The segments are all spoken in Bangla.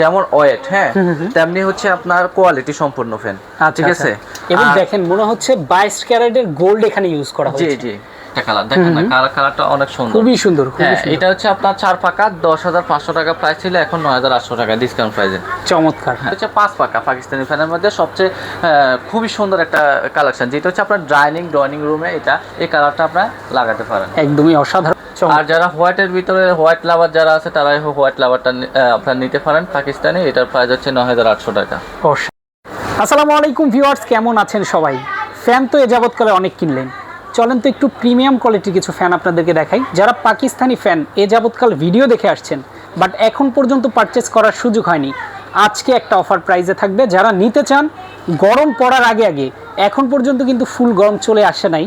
যেমন ওয়েট হ্যাঁ? তেমনি হচ্ছে আপনার কোয়ালিটি সম্পূর্ণ ফ্যান ঠিক আছে? এবং দেখেন মনে হচ্ছে বাইশ ক্যারেটের গোল্ড এখানে ইউজ করা হয়েছে। জি। একটা কালার দেখেন না কালার কালারটা অনেক সুন্দর। খুবই সুন্দর হ্যাঁ সুন্দর। এটা হচ্ছে আপনার চার পাকা দশ হাজার পাঁচশো টাকা প্রাইস ছিল এখন নয় হাজার আটশো টাকা ডিসকাউন্ট প্রাইসে চমৎকার। হচ্ছে পাঁচ পাকা পাকিস্তানি ফ্যানের মধ্যে সবচেয়ে খুবই সুন্দর একটা কালেকশন যেটা হচ্ছে আপনার ডাইনিং ড্রয়িং রুমে এটা এই কালারটা আপনার লাগাতে পারেন। একদমই অসাধারণ। আর। যারা হোয়াইটের ভিতরে হোয়াইট লাভার যারা আছে তারাই হোয়াইট লাভারটা আপনার নিতে পারেন পাকিস্তানি। এটার প্রাইস হচ্ছে নয় হাজার আটশো টাকা। আসসালামু আলাইকুম ভিউয়ার্স কেমন আছেন সবাই? ফ্যান তো এ যাবৎকালে অনেক কিনলেন। চলেন তো একটু প্রিমিয়াম কোয়ালিটির কিছু ফ্যান আপনাদেরকে দেখাই। যারা পাকিস্তানি ফ্যান এ যাবৎকাল ভিডিও দেখে আসছেন বাট এখন পর্যন্ত পারচেস করার সুযোগ হয়নি। আজকে একটা অফার প্রাইজে থাকবে। যারা নিতে চান গরম পড়ার আগে আগে এখন পর্যন্ত কিন্তু ফুল গরম চলে আসে নাই।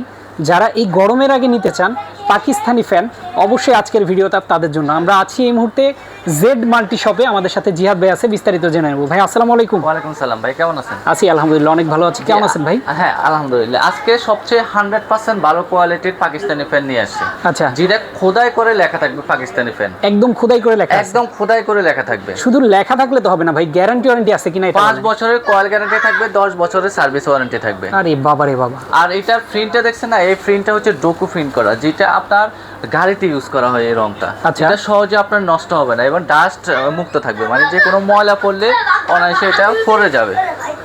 যারা এই গরমের আগে নিতে চান পাকিস্তানি ফ্যান অবশ্যই আজকের ভিডিওটা তাদের জন্য। আমরা আছি এই মুহূর্তে জেড মাল্টি শপে আমাদের সাথে জিহাদ ভাই আছে বিস্তারিত জেনে নেব। ভাই আসসালামু আলাইকুম। ওয়ালাইকুম সালাম ভাই কেমন আছেন? আছি আলহামদুলিল্লাহ অনেক ভালো আছি। কেমন আছেন ভাই? হ্যাঁ আলহামদুলিল্লাহ। আজকে সবচেয়ে হান্ড্রেড পার্সেন্ট ভালো কোয়ালিটির পাকিস্তানি ফ্যান নিয়ে আসছে। আচ্ছা। যেটা খোদাই করে লেখা থাকবে পাকিস্তানি ফ্যান। একদম খোদাই করে লেখা একদম খোদাই করে লেখা থাকবে। শুধু লেখা থাকলে তো হবে না ভাই গ্যারান্টি ওয়ারেন্টি আছে কিনা এটা পাঁচ বছরের কয়েল গ্যারান্টি থাকবে দশ বছরের সার্ভিস ওয়ারেন্টি থাকবে। আরে বাবা রে বাবা। আর এটার প্রিন্টটা দেখছেন না? এই প্রিন্টটা হচ্ছে ডোকু প্রিন্ট করা যেটা আপনার গাড়িতে ইউজ করা হয় এই রংটা। আচ্ছা। এটা সহজে আপনার নষ্ট হবে না এবং ডাস্ট মুক্ত থাকবে। মানে যে কোনো ময়লা পড়লে অনায়াসে এটা পড়ে যাবে।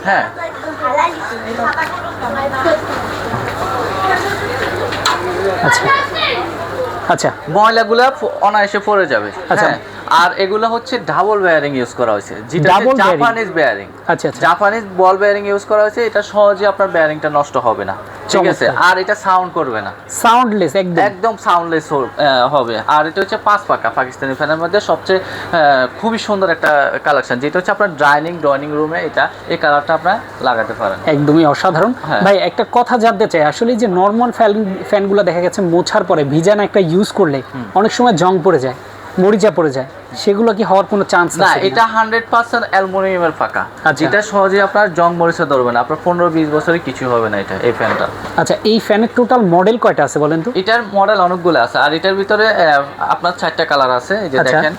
হ্যাঁ। আচ্ছা। আচ্ছা। ময়লাগুলা অনায়াসে পড়ে যাবে। আচ্ছা। আর এগুলো হচ্ছে ডাবল বেয়ারিং ইউজ করা হয়েছে। যেটা জাপানিজ বেয়ারিং আচ্ছা জাপানিজ বল বেয়ারিং ইউজ করা হয়েছে এটা সহজে আপনার বেয়ারিংটা নষ্ট হবে না। ঠিক আছে? আর এটা সাউন্ড করবে না। সাউন্ডলেস একদম। একদম সাউন্ডলেস হবে। আর এটা হচ্ছে পাঁচ পাকা পাকিস্তানি ফ্যানের মধ্যে সবচেয়ে খুবই সুন্দর একটা কালেকশন যেটা হচ্ছে আপনার ডাইনিং ড্রয়িং রুমে এটা এই কালারটা আপনার লাগাতে পারেন। একদমই অসাধারণ। হ্যাঁ। ভাই একটা কথা জানতে চাই আসলে যে নর্মাল ফ্যান ফ্যানগুলো দেখা গেছে মোছার পরে ভিজানো একটা ইউজ করলে অনেক সময় জং পড়ে যায়। মরিচা পড়ে যায়। সেগুলো কি হওয়ার কোনো চান্স না এটা হান্ড্রেড পার্সেন্ট অ্যালুমিনিয়ামের আচ্ছা। যেটা সহজে আপনার জং মরিচা ধরবে না। আপনার পনেরো বিশ বছরে কিছু হবে না এটা এই ফ্যানটা আচ্ছা এই ফ্যানের টোটাল মডেল কয়টা আছে বলেন তো? এটার মডেল অনেকগুলো আছে। আর এটার ভিতরে আপনার চারটা কালার আছে এই যে আচ্ছা। দেখেন।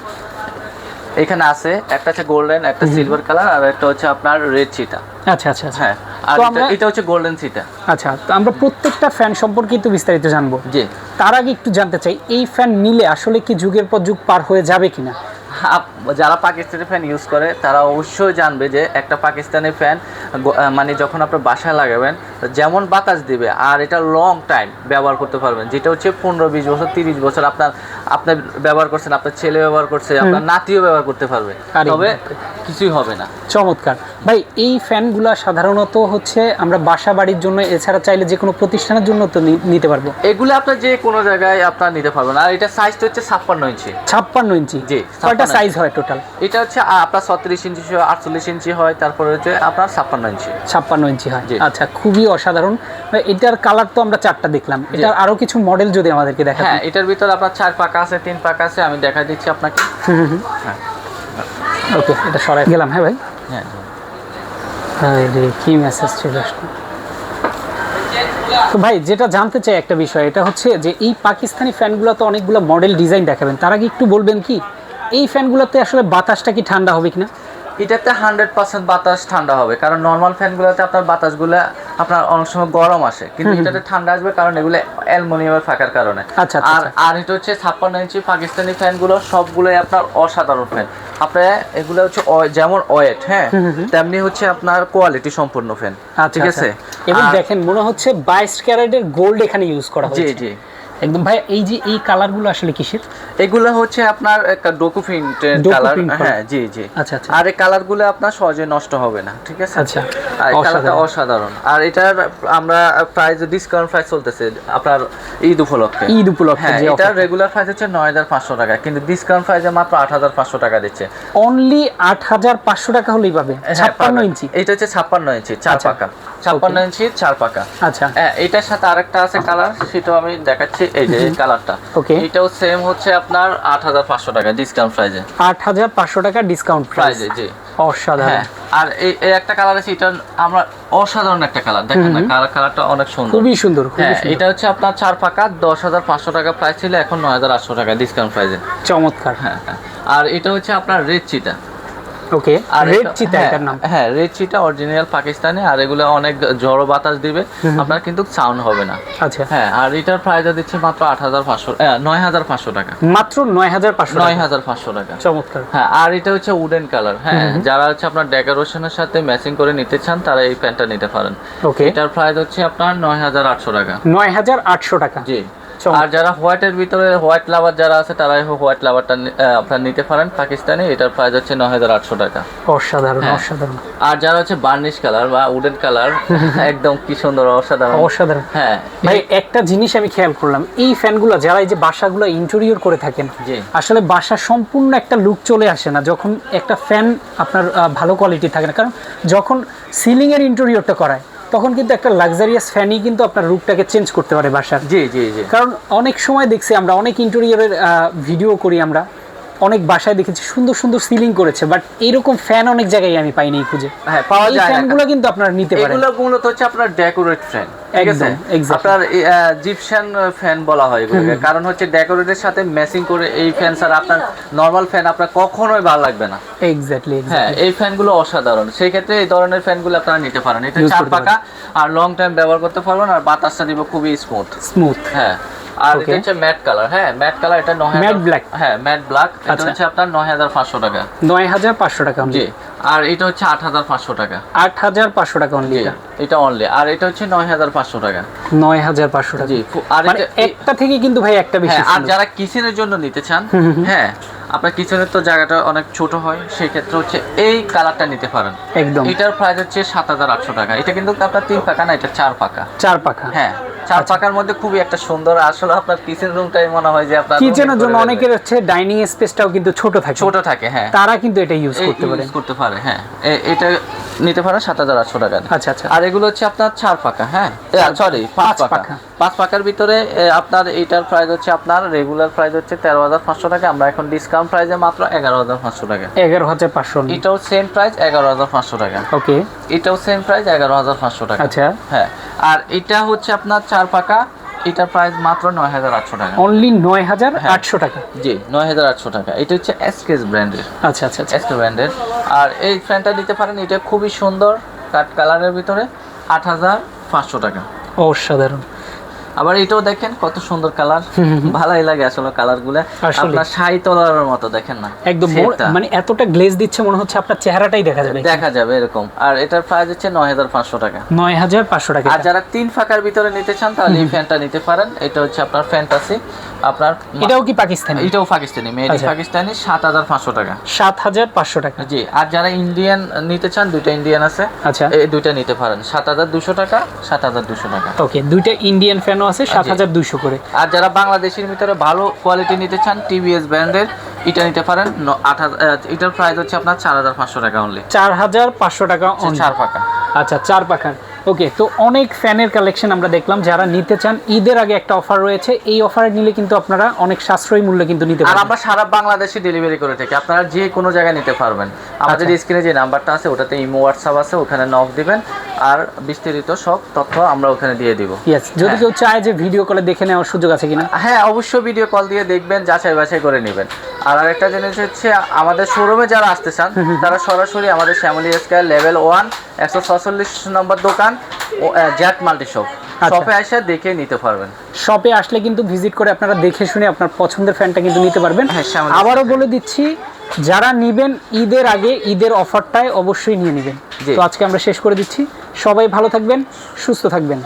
এখানে আছে একটা হচ্ছে গোল্ডেন একটা সিলভার কালার আর একটা হচ্ছে আপনার রেড চিটা আচ্ছা আচ্ছা আচ্ছা। হ্যাঁ। আর এটা- হচ্ছে গোল্ডেন চিটা আচ্ছা তো আমরা প্রত্যেকটা ফ্যান সম্পর্কে একটু বিস্তারিত জানব। জি। তার আগে একটু জানতে চাই এই ফ্যান নিলে আসলে কি যুগের পর যুগ পার হয়ে যাবে কিনা? যারা পাকিস্তানি ফ্যান ইউজ করে তারা অবশ্যই জানবে যে একটা পাকিস্তানি ফ্যান মানে যখন আপনার বাসায় লাগাবেন যেমন বাতাস দিবে আর এটা লং টাইম ব্যবহার করতে পারবেন যেটা হচ্ছে পনেরো বিশ বছর তিরিশ বছর আপনার আপনি ব্যবহার করছেন আপনার ছেলে ব্যবহার করছে আপনার নাতিও ব্যবহার করতে পারবে। তবে কিছুই হবে না। চমৎকার। ভাই এই ফ্যানগুলা সাধারণত হচ্ছে আমরা বাসা বাড়ির জন্য এছাড়া চাইলে যে কোনো প্রতিষ্ঠানের জন্য তো নিতে পারব। এগুলো আপনার যে কোনো জায়গায় আপনার নিতে পারবেন। আর এটা সাইজটা হচ্ছে ছাপ্পান্ন ইঞ্চি। ছাপ্পান্ন ইঞ্চি। জি, কয়টা সাইজ হয় টোটাল এটা হচ্ছে আপনার ছত্রিশ ইঞ্চি আটচল্লিশ ইঞ্চি হয় তারপরে হচ্ছে আপনার ছাপ্পান্ন ইঞ্চি। ছাপ্পান্ন ইঞ্চি হয়। আচ্ছা খুবই অসাধারণ। এটার কালার তো আমরা চারটা দেখলাম। এটার আরও কিছু মডেল যদি আমাদেরকে দেখা হ্যাঁ এটার ভিতরে আপনার চার পাকা আছে তিন পাকা আছে আমি দেখা দিচ্ছি আপনাকে। হ্যাঁ ওকে এটা সরাই গেলাম হ্যাঁ ভাই? হ্যাঁ আরে কি মেসেজ চলে আসলো? তো ভাই যেটা জানতে চাই একটা বিষয় এটা হচ্ছে যে এই পাকিস্তানি ফ্যানগুলো তো অনেকগুলো মডেল ডিজাইন দেখাবেন। তার আগে একটু বলবেন কি এই ফ্যানগুলোতে আসলে বাতাসটা কি ঠান্ডা হবে কিনা? এটাতে হান্ড্রেড পার্সেন্ট বাতাস ঠান্ডা হবে কারণ নর্মাল ফ্যানগুলোতে আপনার বাতাসগুলো আপনার অনেক সময় গরম আসে। কিন্তু এটাতে ঠান্ডা আসবে কারণ এগুলো অ্যালমোনিয়ামের ফাঁকার কারণে। আচ্ছা, আচ্ছা, আর আর এটা হচ্ছে ছাপ্পান্ন ইঞ্চি পাকিস্তানি ফ্যানগুলো সবগুলোই আপনার অসাধারণ ফ্যান। আপনার এগুলো হচ্ছে যেমন ওয়েট হ্যাঁ তেমনি হচ্ছে আপনার কোয়ালিটি সম্পূর্ণ ফ্যান আচ্ছা ঠিক আছে? আচ্ছা। এবং দেখেন মনে হচ্ছে বাইশ ক্যারেটের গোল্ড এখানে ইউজ করা জি জি। একদম। ভাই এই যে এই কালারগুলো আসলে কিসের? এগুলো হচ্ছে আপনার একটা ডোকু প্রিন্টের কালার। হ্যাঁ জি জি। আচ্ছা, আচ্ছা। আর এই কালারগুলো আপনার সহজে নষ্ট হবে না ঠিক আছে? আচ্ছা, কালারটা অসাধারণ। আর এটার আমরা প্রাইস ডিসকাউন্ট প্রাইস চলতেছে আপনার ঈদ উপলক্ষে। ঈদ উপলক্ষে হ্যাঁ এটার রেগুলার প্রাইস হচ্ছে নয় হাজার পাঁচশো টাকা কিন্তু ডিসকাউন্ট প্রাইসে মাত্র আট হাজার পাঁচশো টাকা দিচ্ছে। অনলি আট হাজার পাঁচশো টাকা হলেই পাবে হ্যাঁ, ছাপ্পান্ন। ইঞ্চি। এটা হচ্ছে ছাপ্পান্ন ইঞ্চি চার আচ্ছা। পাকা। ছাপ্পান্ন ইঞ্চি চার পাকা। আচ্ছা। হ্যাঁ এটার সাথে আরেকটা আছে কালার সেটাও আমি দেখাচ্ছি এই যে এই কালারটা। Okay. এটাও সেম হচ্ছে আপনার আট হাজার পাঁচশো টাকা ডিসকাউন্ট প্রাইসে আট হাজার পাঁচশো টাকা ডিসকাউন্ট প্রাইসে জি। অসাধারণ। হ্যাঁ আর এই একটা কালার আছে এটা আমরা অসাধারণ একটা কালার দেখেন না কালার কালারটা অনেক সুন্দর। খুবই সুন্দর হ্যাঁ এটা হচ্ছে আপনার চার পাকা দশ হাজার পাঁচশো টাকা প্রাইস ছিল এখন নয় হাজার আটশো টাকা ডিসকাউন্ট প্রাইসে চমৎকার। হ্যাঁ হ্যাঁ। আর এটা হচ্ছে আপনার রেড চিটা ওকে আর রেড চিতা হ্যাঁ, এটার নাম? হ্যাঁ রেড চিটা অরিজিনাল পাকিস্তানি আর এগুলো অনেক বাতাস দিবে আপনার কিন্তু সাউন্ড হবে না। আচ্ছা। হ্যাঁ আর এটার প্রাইস দিচ্ছে মাত্র আট হাজার পাঁচশো নয় হাজার পাঁচশো টাকা। মাত্র নয় হাজার পাঁচশো নয় হাজার পাঁচশো টাকা। চমৎকার। হ্যাঁ আর এটা হচ্ছে উডেন কালার হ্যাঁ যারা হচ্ছে আপনার ডেকোরেশনের সাথে ম্যাচিং করে নিতে চান তারা এই প্যান্টটা নিতে পারেন। ওকে এটার প্রাইস হচ্ছে আপনার নয় হাজার আটশো টাকা। নয় হাজার আটশো টাকা। জি। আর যারা হোয়াইটের ভিতরে হোয়াইট লাভার যারা আছে তারা হোয়াইট লাভারটা আপনার নিতে পারেন পাকিস্তানি। এটার প্রাইস হচ্ছে নয় হাজার আটশো টাকা। অসাধারণ হ্যাঁ। অসাধারণ। আর যারা হচ্ছে বার্নিশ কালার বা উডেন কালার একদম কি সুন্দর অসাধারণ। অসাধারণ। হ্যাঁ। ভাই একটা জিনিস আমি খেয়াল করলাম এই ফ্যানগুলো যারা এই যে বাসাগুলো ইন্টেরিয়র করে থাকেন। আসলে বাসা সম্পূর্ণ একটা লুক চলে আসে না যখন একটা ফ্যান আপনার ভালো কোয়ালিটি থাকে না। কারণ যখন সিলিং এর ইন্টেরিয়রটা করায় তখন কিন্তু একটা লাক্সারিয়াস ফ্যানই কিন্তু আপনার রুপটাকে চেঞ্জ করতে পারে বাসার। জি জি জি। কারণ অনেক সময় দেখছি আমরা অনেক ইন্টেরিয়রের ভিডিও করি আমরা। অনেক বাসায় দেখেছি সুন্দর সুন্দর সিলিং করেছে বাট এরকম ফ্যান অনেক জায়গায় আমি পাইনি খুঁজে। হ্যাঁ পাওয়া যায় ফ্যানগুলো কিন্তু আপনারা নিতে পারেন। এগুলো মূলত হচ্ছে আপনার ডেকোরেট ফ্যান একদম, আপনার জিপশন ফ্যান বলা হয় এগুলোকে। কারণ হচ্ছে ডেকোরেটের সাথে ম্যাচিং করে এই ফ্যান ছাড়া আপনার নর্মাল ফ্যান আপনার কখনোই ভালো লাগবে না। এক্স্যাক্টলি হ্যাঁ এই ফ্যানগুলো অসাধারণ। সেই ক্ষেত্রে এই ধরনের ফ্যানগুলো আপনারা নিতে পারেন। এটা চার পাকা আর লং টাইম ব্যবহার করতে পারবেন আর বাতাসটা দিব খুবই স্মুথ স্মুথ হ্যাঁ। আর এটা হচ্ছে ম্যাট কালার হ্যাঁ ম্যাট কালার এটা নয় Matte black? হ্যাঁ ম্যাট ব্ল্যাক এটা আচ্ছা। হচ্ছে আপনার নয় হাজার পাঁচশো টাকা। নয় হাজার পাঁচশো টাকা জি আর এটা হচ্ছে আট হাজার পাঁচশো টাকা। আট হাজার পাঁচশো টাকা অনলি এটা। অনলি আর এটা হচ্ছে নয় হাজার পাঁচশো টাকা। নয় হাজার পাঁচশো টাকা। জি আর মানে একটা থেকে কিন্তু ভাই একটা বেশি হ্যাঁ আর। যারা কিচেনের জন্য নিতে চান হ্যাঁ আপনার কিচেনের তো জায়গাটা অনেক ছোট হয় সেই ক্ষেত্রে হচ্ছে এই কালারটা নিতে পারেন। একদম। এটার প্রাইস হচ্ছে সাত হাজার আটশো টাকা। এটা কিন্তু আপনার তিন পাকা না এটা চার পাকা। চার পাখা হ্যাঁ চার চাকার মধ্যে খুবই একটা সুন্দর। আসলে আপনার কিচেন রুমটাই মনে হয় যে আপনার কিচেনের জন্য অনেকের হচ্ছে ডাইনিং স্পেসটাও কিন্তু ছোট থাকে। ছোট থাকে হ্যাঁ। তারা কিন্তু এটা ইউজ করতে পারে। ইউজ করতে পারে হ্যাঁ। এটা নিতে পারেন সাত হাজার আটশো টাকা। আচ্ছা আচ্ছা। আর এগুলো হচ্ছে আপনার চার পাকা হ্যাঁ? সরি পাঁচ পাকা। পাঁচ পাকার ভিতরে আপনার এইটার প্রাইস হচ্ছে আপনার রেগুলার প্রাইস হচ্ছে তেরো হাজার পাঁচশো টাকা। আমরা এখন ডিসকাউন্ট প্রাইসে মাত্র এগারো হাজার পাঁচশো টাকা। এগারো হাজার পাঁচশো। এটাও সেম প্রাইস এগারো হাজার পাঁচশো টাকা। ওকে। এটাও সেম প্রাইস এগারো হাজার পাঁচশো টাকা। আচ্ছা। হ্যাঁ। আর এটা হচ্ছে আপনার চার পাকা এটার প্রাইস মাত্র নয় হাজার আটশো টাকা। অনলি নয় হাজার হ্যাঁ। আটশো টাকা। জি নয় হাজার আটশো টাকা। এটা হচ্ছে এসকেস ব্র্যান্ডের আচ্ছা আচ্ছা আচ্ছা। এসকে ব্র্যান্ডের আর এই ফ্যানটা নিতে পারেন এটা খুবই সুন্দর কাট কালারের ভিতরে আট হাজার পাঁচশো টাকা। অসাধারণ। আবার এটাও দেখেন কত সুন্দর কালার। ভালোই লাগে আসলে কালারগুলা আপনার শাড়ি তোলার মতো দেখেন না একদম মানে এতটা গ্লেজ দিচ্ছে মনে হচ্ছে আপনার চেহারাটাই দেখা যাবে। দেখা যাবে এরকম। আর এটার প্রাইস হচ্ছে নয় হাজার পাঁচশো টাকা। নয় হাজার পাঁচশো টাকা। আর যারা তিন ফাঁকার ভিতরে নিতে চান তাহলে এই ফ্যানটা নিতে পারেন। এটা হচ্ছে আপনার ফ্যান্টাসি আপনার এটাও কি পাকিস্তানি? এটাও পাকিস্তানি মেড আচ্ছা। পাকিস্তানি সাত হাজার পাঁচশো টাকা। সাত হাজার পাঁচশো টাকা। জি আর যারা ইন্ডিয়ান নিতে চান দুইটা ইন্ডিয়ান আছে। আচ্ছা। এই দুইটা নিতে পারেন। সাত হাজার দুশো টাকা সাত হাজার দুশো টাকা। ওকে দুইটা ইন্ডিয়ান ফ্যানও আছে সাত হাজার দুইশো করে। আর যারা বাংলাদেশের ভিতরে ভালো কোয়ালিটি নিতে চান টিভিএস ব্র্যান্ডের এটা নিতে পারেন। আট হাজার এটার প্রাইস হচ্ছে আপনার চার হাজার পাঁচশো টাকা অনলি চার হাজার পাঁচশো টাকা চার পাকা। আচ্ছা চার পাখার ওকে তো অনেক ফ্যানের কালেকশন আমরা দেখলাম। যারা নিতে চান ঈদের আগে একটা অফার রয়েছে। এই অফারে নিলে কিন্তু আপনারা অনেক সাশ্রয়ী মূল্যে কিন্তু নিতে আর পারবেন। আমরা সারা বাংলাদেশে ডেলিভারি করে থাকি। আপনারা যে কোনো জায়গায় নিতে পারবেন। আমাদের আচ্ছা। স্ক্রিনে যে নাম্বারটা আছে ওটাতে ইমো হোয়াটসঅ্যাপ আছে ওখানে নক দিবেন। আর বিস্তারিত সব তথ্য আমরা ওখানে দিয়ে দিব। ইয়েস যদি হ্যাঁ। কেউ চায় যে ভিডিও কলে দেখে নেওয়ার সুযোগ আছে কিনা। হ্যাঁ অবশ্যই ভিডিও কল দিয়ে দেখবেন যাচাই বাছাই করে নেবেন। আর আরেকটা জিনিস হচ্ছে আমাদের শোরুমে যারা আসতে চান তারা সরাসরি আমাদের শ্যামলি স্কয়ার লেভেল ওয়ান একশো ছচল্লিশ নম্বর দোকান জ্যাট মাল্টি শপ। শপে এসে দেখে নিতে পারবেন। শপে আসলে কিন্তু ভিজিট করে আপনারা দেখে শুনে আপনার পছন্দের ফ্যানটা কিন্তু নিতে পারবেন। হ্যাঁ, আবারও বলে দিচ্ছি যারা নিবেন ঈদের আগে ঈদের অফারটায় অবশ্যই নিয়ে নেবেন। তো আজকে আমরা শেষ করে দিচ্ছি। সবাই ভালো থাকবেন সুস্থ থাকবেন।